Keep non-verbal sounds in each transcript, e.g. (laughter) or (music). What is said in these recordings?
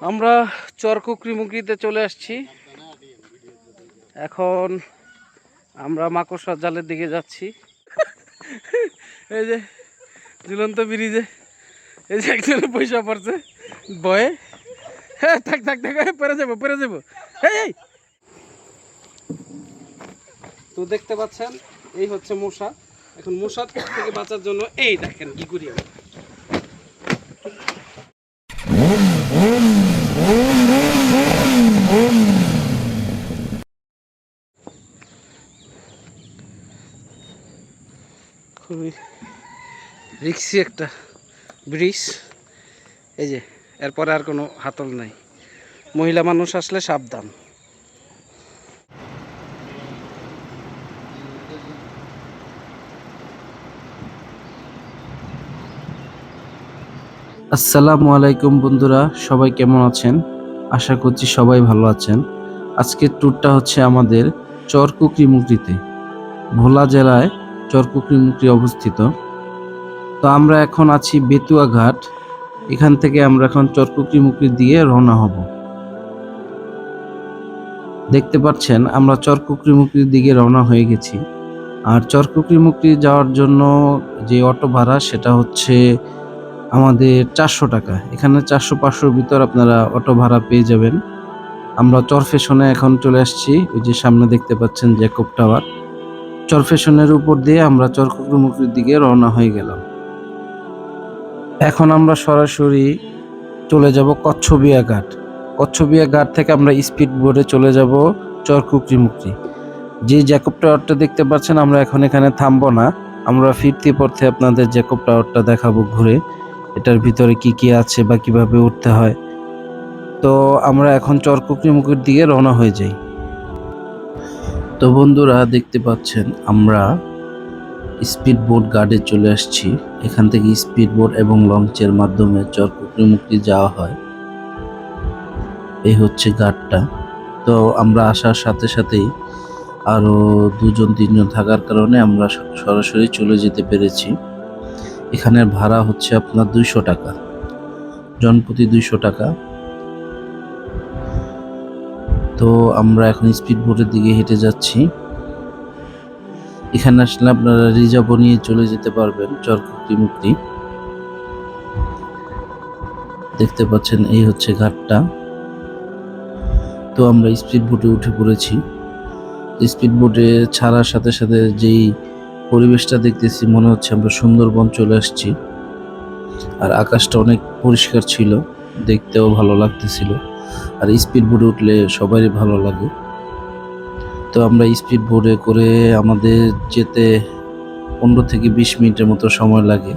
আমরা চরকুকরি মুকরিতে চলে আসছি। এখন আমরা মাকড়সার জালের দিকে যাচ্ছি। (laughs) এই যে ঝুলন্ত ব্রিজে। এই যে একজনের পয়সা পড়ছে বয়ে। হ্যাঁ থাক থাক এই, পরে যাব পরে যাব। এই তো দেখতে পাচ্ছেন এই হচ্ছে মশা এখন মশার থেকে বাঁচার জন্য এই দেখেন কি করি আমি খুবই রিক্সি একটা ব্রিজ। এই যে, এরপরে আর কোনো হাতল নাই। মহিলা মানুষ আসলে সাবধান। আসসালামু আলাইকুম বন্ধুরা, সবাই কেমন আছেন? আশা করছি সবাই ভালো আছেন। আজকের ট্যুরটা হচ্ছে আমাদের চরকুকরি মুকরিতে, ভোলা জেলায় চরকুকরি মুকরি অবস্থিত। তো আমরা এখন আছি বেতুয়া ঘাট, এখান থেকে আমরা এখন চরকুকরি মুকরির দিয়ে রওনা হব। দেখতে পাচ্ছেন, আমরা চরকুকরি মুকরির দিকে রওনা হয়ে গেছি। আর চরকুকরি মুকরি যাওয়ার জন্য যে অটো ভাড়া, সেটা হচ্ছে আমাদের চারশো টাকা। এখানে চারশো পাঁচশোর ভিতর আপনারা অটো ভাড়া পেয়ে যাবেন। আমরা চরফেশনে এখন চলে আসছি। ওই যে সামনে দেখতে পাচ্ছেন জ্যাকব টাওয়ার চরফেশনের উপর দিয়ে আমরা চরকুকুরমুখীর দিকে রওনা হয়ে গেলাম। এখন আমরা সরাসরি চলে যাব কচ্ছবিয়া ঘাট। কচ্ছবিয়া ঘাট থেকে আমরা স্পিড বোর্ডে চলে যাব চরকুকরিমুখী যে জ্যাকব টাওয়ারটা দেখতে পাচ্ছেন, আমরা এখন এখানে থামবো না। আমরা ফিরতি পথে আপনাদের জ্যাকব টাওয়ারটা দেখাবো ঘুরে। এটার ভিতরে কি কি আছে বা কীভাবে উঠতে হয়। তো আমরা এখন চরকুকরি মুখের দিকে রওনা হয়ে যাই। তো বন্ধুরা, দেখতে পাচ্ছেন আমরা স্পিড বোট গার্ডে চলে আসছি। এখান থেকে স্পিড বোট এবং লঞ্চের মাধ্যমে চরকুকরি মুক্তি যাওয়া হয়। এই হচ্ছে গার্ডটা। তো আমরা আসার সাথে সাথেই আরও দুজন, তিনজন থাকার কারণে আমরা সরাসরি চলে যেতে পেরেছি। এখানের ভাড়া হচ্ছে আপনার দুইশো টাকা। জনপ্রতি দুইশো টাকা। তো আমরা এখন স্পিড বোটের দিকে হেঁটে যাচ্ছি। এখানে আসলে আপনারা রিজার্ভ নিয়ে চলে যেতে পারবেন চরকুক্তি মুক্তি। দেখতে পাচ্ছেন এই হচ্ছে ঘাটটা। তো আমরা স্পিড বোটে উঠে পড়েছি। স্পিড বোটে ছাড়ার সাথে সাথে যেই পরিবেশটা দেখতেছি, মনে হচ্ছে আমরা সুন্দরবন চলে আসছি। আর আকাশটা অনেক পরিষ্কার ছিল, দেখতেও ভালো লাগতেছিল। আর স্পিড বোটে উঠলে সবারই ভালো লাগে। তো আমরা স্পিড বোটে করে আমাদের যেতে পনেরো থেকে বিশ মিনিটের মতো সময় লাগে।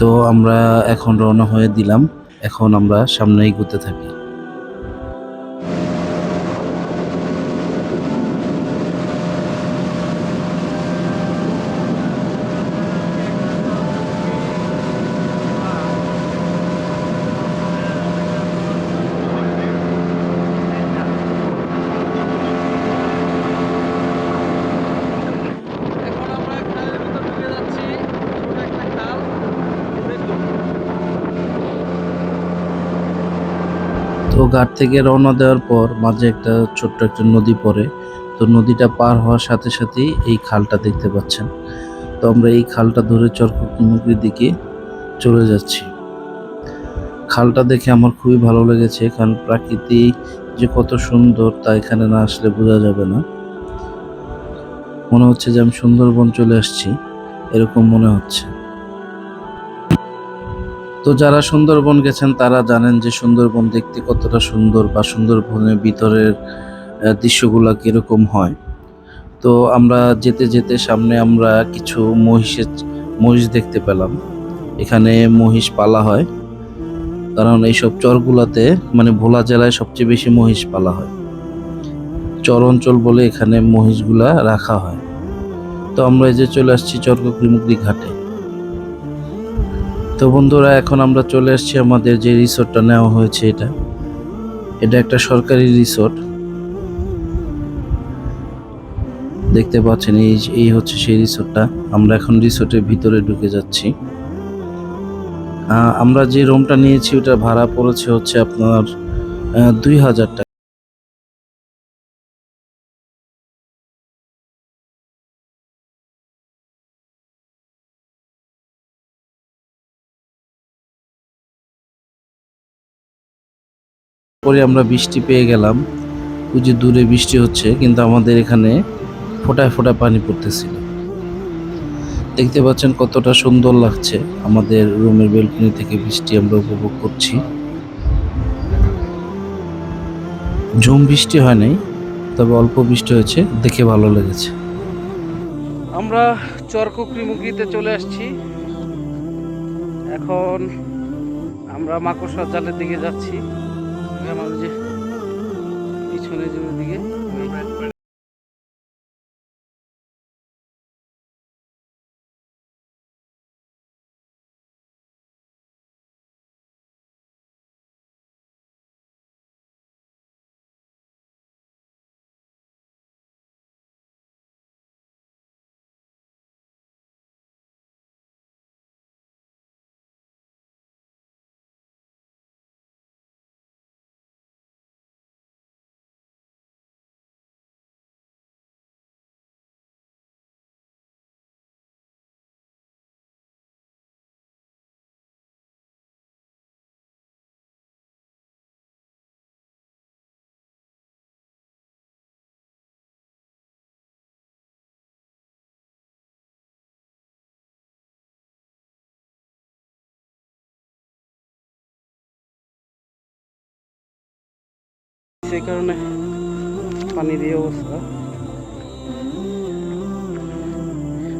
তো আমরা এখন রওনা হয়ে দিলাম। এখন আমরা সামনে এগোতে থাকি এখন আমরা খালের ভিতর ঢুকে যাচ্ছি ছোট একটা খাল দেখুন। তো ঘাট থেকে রওনা দেওয়ার পর মাঝে একটা ছোট্ট একটা নদী পড়ে। তো নদীটা পার হওয়ার সাথে সাথেই এই খালটা দেখতে পাচ্ছেন। তো আমরা এই খালটা ধরে চরকুমুখীর দিকে চলে যাচ্ছি। খালটা দেখে আমার খুবই ভালো লেগেছে, কারণ প্রাকৃতি যে কত সুন্দর তা এখানে না আসলে বোঝা যাবে না। মনে হচ্ছে যে আমি সুন্দরবন চলে আসছি, এরকম মনে হচ্ছে। তো যারা সুন্দরবন গেছেন, তারা জানেন যে সুন্দরবন দেখতে কতটা সুন্দর বা সুন্দরবনের ভিতরের দৃশ্যগুলা কীরকম হয়। তো আমরা যেতে যেতে সামনে আমরা কিছু মহিষের, মহিষ দেখতে পেলাম। এখানে মহিষ পালা হয়। কারণ এইসব চরগুলাতে মানে ভোলা জেলায় সবচেয়ে বেশি মহিষ পালা হয়। চর অঞ্চল বলে এখানে মহিষগুলা রাখা হয়। তো আমরা এই যে চলে আসছি চরকুকরিমুকরি ঘাটে তো বন্ধুরা, এখন আমরা চলে আসছি আমাদের যে রিসোর্টটা নেওয়া হয়েছে এটা। এটা একটা সরকারি রিসোর্ট। দেখতে পাচ্ছেন, এই এই হচ্ছে সেই রিসোর্টটা। আমরা এখন রিসোর্টের ভিতরে ঢুকে যাচ্ছি। আমরা যে রুমটা নিয়েছি, ওটা ভাড়া পড়েছে হচ্ছে আপনার দুই হাজার টাকা। পরে আমরা বৃষ্টি পেয়ে গেলাম। ওই দূরে বৃষ্টি হচ্ছে, কিন্তু আমাদের এখানে ফোটায় ফোটায় পানি পড়তেছিল। দেখতে পাচ্ছেন কতটা সুন্দর লাগছে আমাদের রুমের বেলকনি থেকে বৃষ্টি আমরা উপভোগ করছি। ঝুম বৃষ্টি হয় নাই, তবে অল্প বৃষ্টি হয়েছে, দেখে ভালো লেগেছে। আমরা চরকুকরি মুকরিতে চলে আসছি। এখন আমরা মাকড়সার জালের দিকে যাচ্ছি। ওই যে পিছনে যে দিকে সেই কারণে পানি দিয়ে অবস্থা।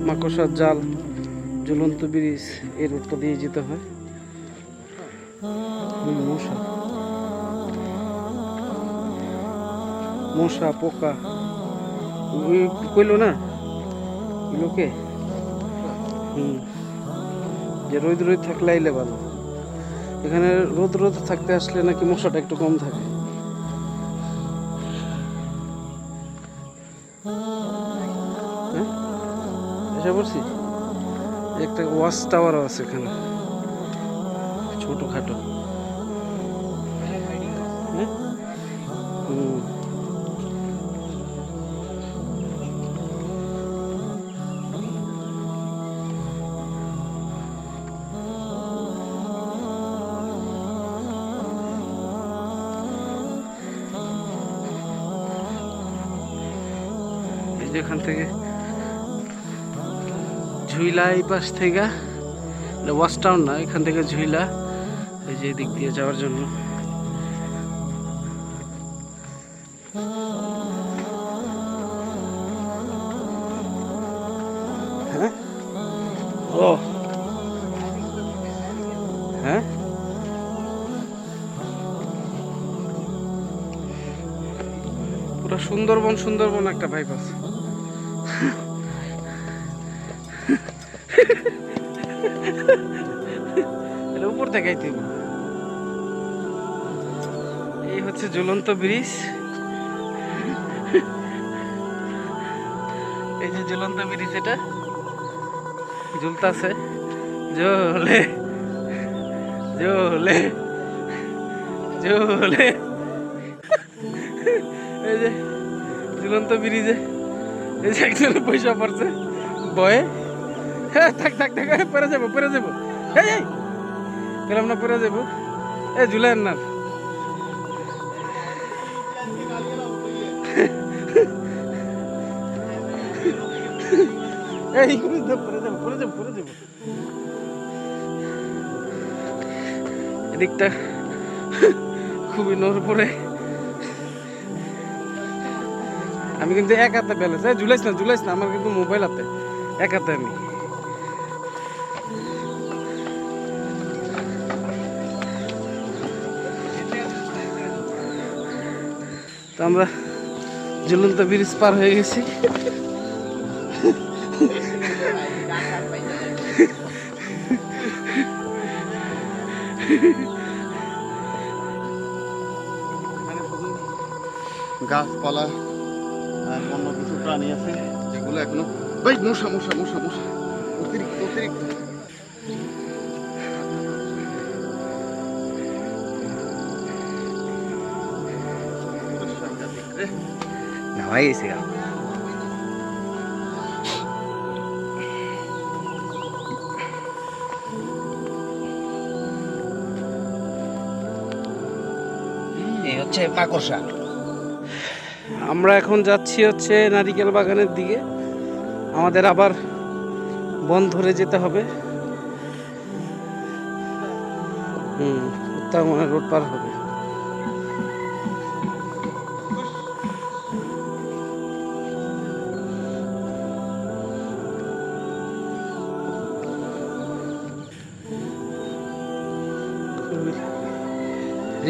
মাকড়সার জাল ঝুলন্ত ব্রিজ এই রুটটা দিয়ে যেতে হয়। মশা। মশা, পোকা। কইলো না? লোকে হুম। যে রোদ রোদ থাকলে আইলে ভালো। এখানে রোদ রোদ থাকতে আসলে নাকি মশাটা একটু কম থাকে। এসে পড়ছি? একটা ওয়াচ টাওয়ারও আছে এখানে। ছোটখাটো। এখান থেকে ঝুইলা এই পাশ থেকে। ওয়াশ টাউন না এখান থেকে ঝুইলা। এই যে দিক দিয়ে যাওয়ার জন্য। হ্যাঁ? ও। হ্যাঁ? পুরো সুন্দরবন সুন্দরবন একটা ভাইব আছে। হইব। এই হচ্ছে ঝুলন্ত ব্রিজ। এই যে ঝুলন্ত ব্রিজ এটা। ঝুলতাছে। জলে জলে জলে এই যে ঝুলন্ত ব্রিজে এই যে একজন পয়সা পড়ছে। বয়ে। হ্যাঁ থাক থাক থাক পরে যাব পরে যাব। এই। গেলাম না পরে (laughs) যাব এই ঝুলেন না যাব পরে যাব পরে যাব এদিকটা (laughs) খুবই নোর পরে আমি কিন্তু এক হাতে ব্যালেন্স। এই না ঝুলাইস না, আমার কিন্তু মোবাইল হাতে। এক হাতে আমি। আমরা ঝুলন্ত ব্রিজ পার হয়ে গেছি। গাছপালা আর অন্য কিছু প্রাণী আছে, যেগুলো এখনও ভাই, মশা মশা মশা মশা। অতিরিক্ত অতিরিক্ত। নামাই গেছে গা এই হচ্ছে আমরা এখন যাচ্ছি হচ্ছে নারিকেল বাগানের দিকে। আমাদের আবার বন ধরে যেতে হবে। হুম উত্তরমনের রোড পার হবে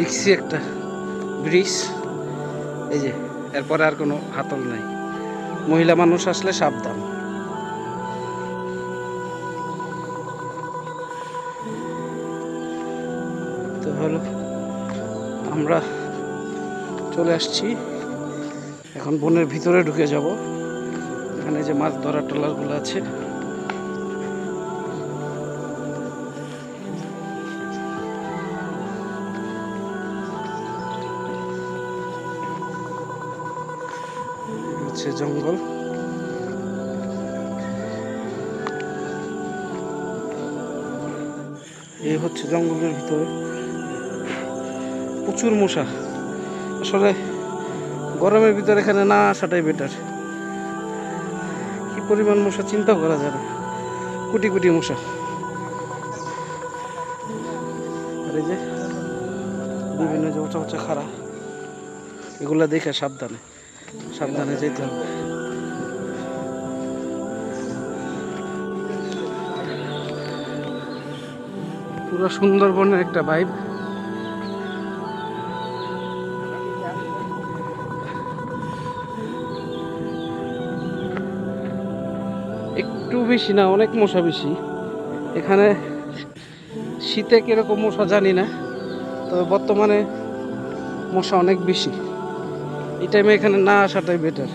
রিক্সি একটা ব্রিজ। এই যে, এরপরে আর কোনো হাতল নাই। মহিলা মানুষ আসলে সাবধান। তো হলো আমরা চলে আসছি। এখন বনের ভিতরে ঢুকে যাব। এখানে যে মাছ ধরার ট্রলারগুলো আছে। হচ্ছে জঙ্গল। এই হচ্ছে জঙ্গলের ভিতরে। প্রচুর মশা। আসলে গরমের ভিতরে এখানে না আসাটাই বেটার কি পরিমাণ মশা চিন্তা করা যায় না। কোটি কোটি মশা। আর এই যে বিভিন্ন যে উঁচা উঁচা খাড়া, এগুলা দেখে সাবধানে। সাবধানে যেতে হবে। পুরো সুন্দরবনের একটা ভাইব একটু বেশি না, অনেক মশা বেশি। এখানে শীতে কীরকম মশা জানি না, তবে বর্তমানে মশা অনেক বেশি। এই টাইমে এখানে না আসাটাই বেটার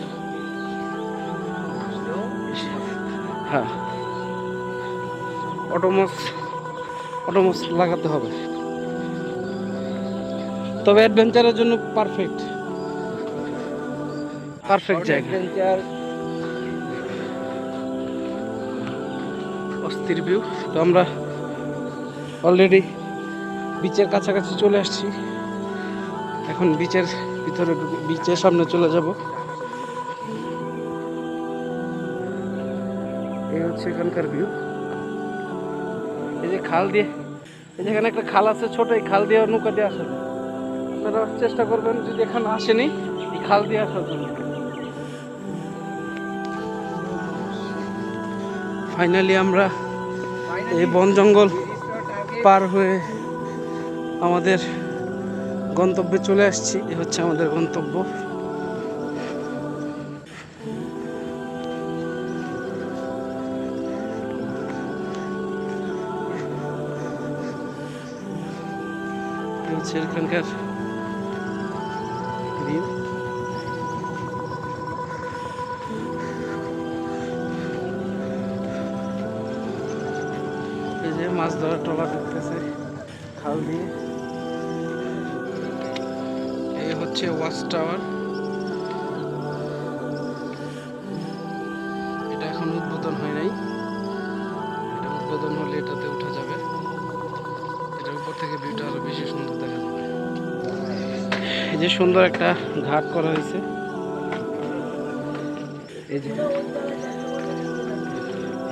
হ্যাঁ। অটোমস অটোমস লাগাতে হবে। তবে অ্যাডভেঞ্চারের জন্য পারফেক্ট পারফেক্ট জায়গা। অস্থির ভিউ তো আমরা অলরেডি বিচের কাছাকাছি চলে আসছি। এখন বিচের ভিতরে বিচের সামনে চলে যাব। এই হচ্ছে এখানকার ভিউ এই যে খাল দিয়ে এই যেখানে একটা খাল আছে ছোট, এই খাল দিয়ে নৌকা দিয়ে আসা যায়। আপনারা চেষ্টা করবেন যদি এখানে আসেনি, এই খাল দিয়ে আসার জন্য। ফাইনালি আমরা এই বন জঙ্গল পার হয়ে আমাদের গন্তব্যে চলে আসছি, এ হচ্ছে আমাদের গন্তব্য। হচ্ছে এখানকার মাছ ধরার ট্রলা ঢুকতেছে খাল দিয়ে। হচ্ছে ওয়াচ টাওয়ার এটা এখন উদ্বোধন হয় নাই। এটা উদ্বোধন হলে এটাতে উঠা যাবে। এটার উপর থেকে ভিউটা আরও বেশি সুন্দর দেখা যাবে। এই যে সুন্দর একটা ঘাট করা হয়েছে। এই যে।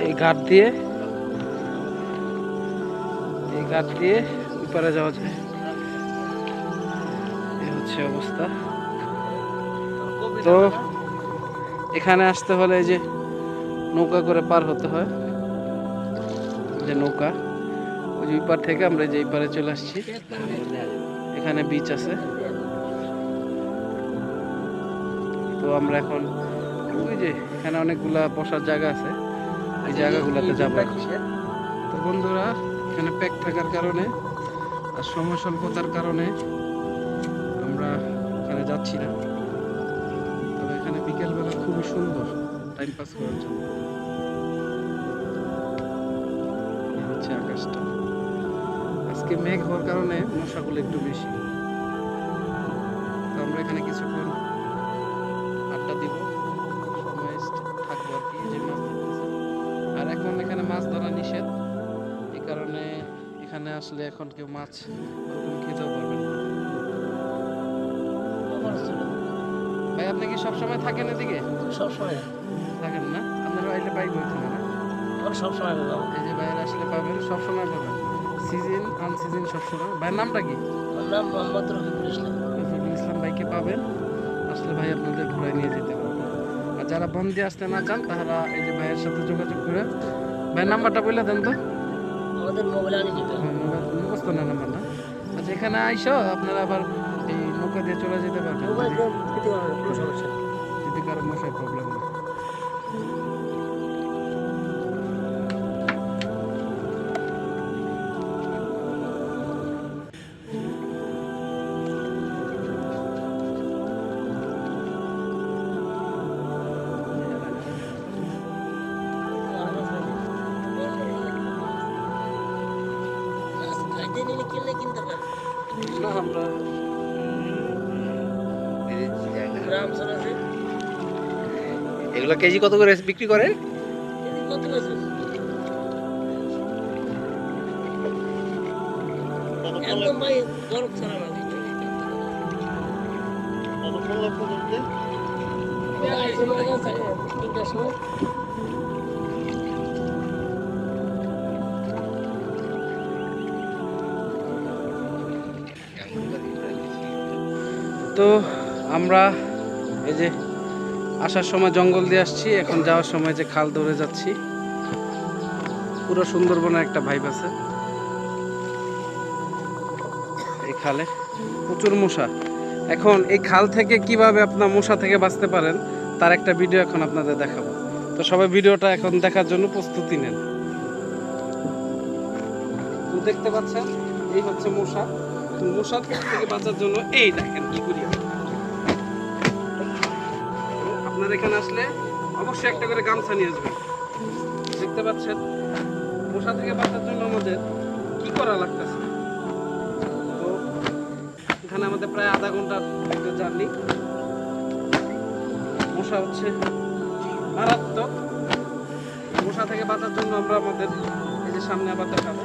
এই ঘাট দিয়ে এই ঘাট দিয়ে উপরে যাওয়া যায়। হচ্ছে অবস্থা। তো এখানে আসতে হলে যে নৌকা করে পার হতে হয়। যে নৌকা, ওই ওই পার থেকে আমরা যে পারে চলে আসছি। এখানে বিচ আছে। তো আমরা এখন ওই যে এখানে অনেকগুলা বসার জায়গা আছে। এই জায়গাগুলোতে যাব। তো বন্ধুরা, এখানে প্যাক থাকার কারণে আর সময় স্বল্পতার কারণে টাইম পাস করার জন্য। হচ্ছে আকাশটা। আজকে মেঘ হওয়ার কারণে মশাগুলো একটু বেশি। তো আমরা এখানে কিছুক্ষণ আড্ডা দিব। সময় থাকব আর কি যে মাছ ধরতেছে। আর এখন এখানে মাছ ধরা নিষেধ। এই কারণে এখানে আসলে এখন কেউ মাছ ওরকম খেতেও পারবেন না। ভাই আপনি কি সবসময় থাকেন এদিকে? সবসময়। থাকেন না আপনারা আইলে পাইব এখানে না আমার সবসময় বললাম এই যে ভাইয়ের আসলে পাবেন সবসময় পাবেন। সিজন আনসিজন সবসময় ভাইয়ের নামটা কি? নাম মোহাম্মদ রফিকুল ইসলাম। রফিকুল ইসলাম ভাইকে পাবেন। আসলে ভাই আপনাদের ঘুরাই নিয়ে যেতে পারবে। আর যারা বন্দি আসতে না চান তারা এই যে ভাইয়ের সাথে যোগাযোগ করে ভাইয়ের নাম্বারটা বলে দেন তো। আমাদের মোবাইল আনি হ্যাঁ, মোবাইল মুখস্থ না আচ্ছা এখানে আইসো আপনারা আবার এই নৌকা দিয়ে চলে যেতে পারবেন। যদি- কারও মশার প্রবলেম কিনলে কিনতে পারে না আমরা গ্রাম সরাসরি এগুলো কেজি কত করে বিক্রি করে? এদিকে কত বেশি একদম ভাই বরফ ছাড়া না লাগবে তিনটার সময়। তো আমরা এই যে আসার সময় জঙ্গল দিয়ে আসছি, এখন যাওয়ার সময় যে খাল ধরে যাচ্ছি। পুরো সুন্দরবনের একটা ভাইব আছে। এই খালে প্রচুর মশা। এখন এই খাল থেকে কীভাবে আপনার মশা থেকে বাঁচতে পারেন, তার একটা ভিডিও এখন আপনাদের দেখাবো। তো সবাই ভিডিওটা এখন দেখার জন্য প্রস্তুতি নেন। তো দেখতে পাচ্ছেন, এই হচ্ছে মশা। মশার থেকে বাঁচার জন্য এই দেখেন কি করি আপনার এখানে আসলে অবশ্যই একটা করে গামছা নিয়ে আসবেন। দেখতে পাচ্ছেন? মশা থেকে বাঁচার জন্য আমাদের কি করা লাগতেছে? তো এখানে আমাদের প্রায় আধা ঘণ্টার একটা জার্নি। মশা হচ্ছে মারাত্মক। মশা থেকে বাঁচার জন্য আমরা আমাদের এই যে সামনে আবার দেখাবো।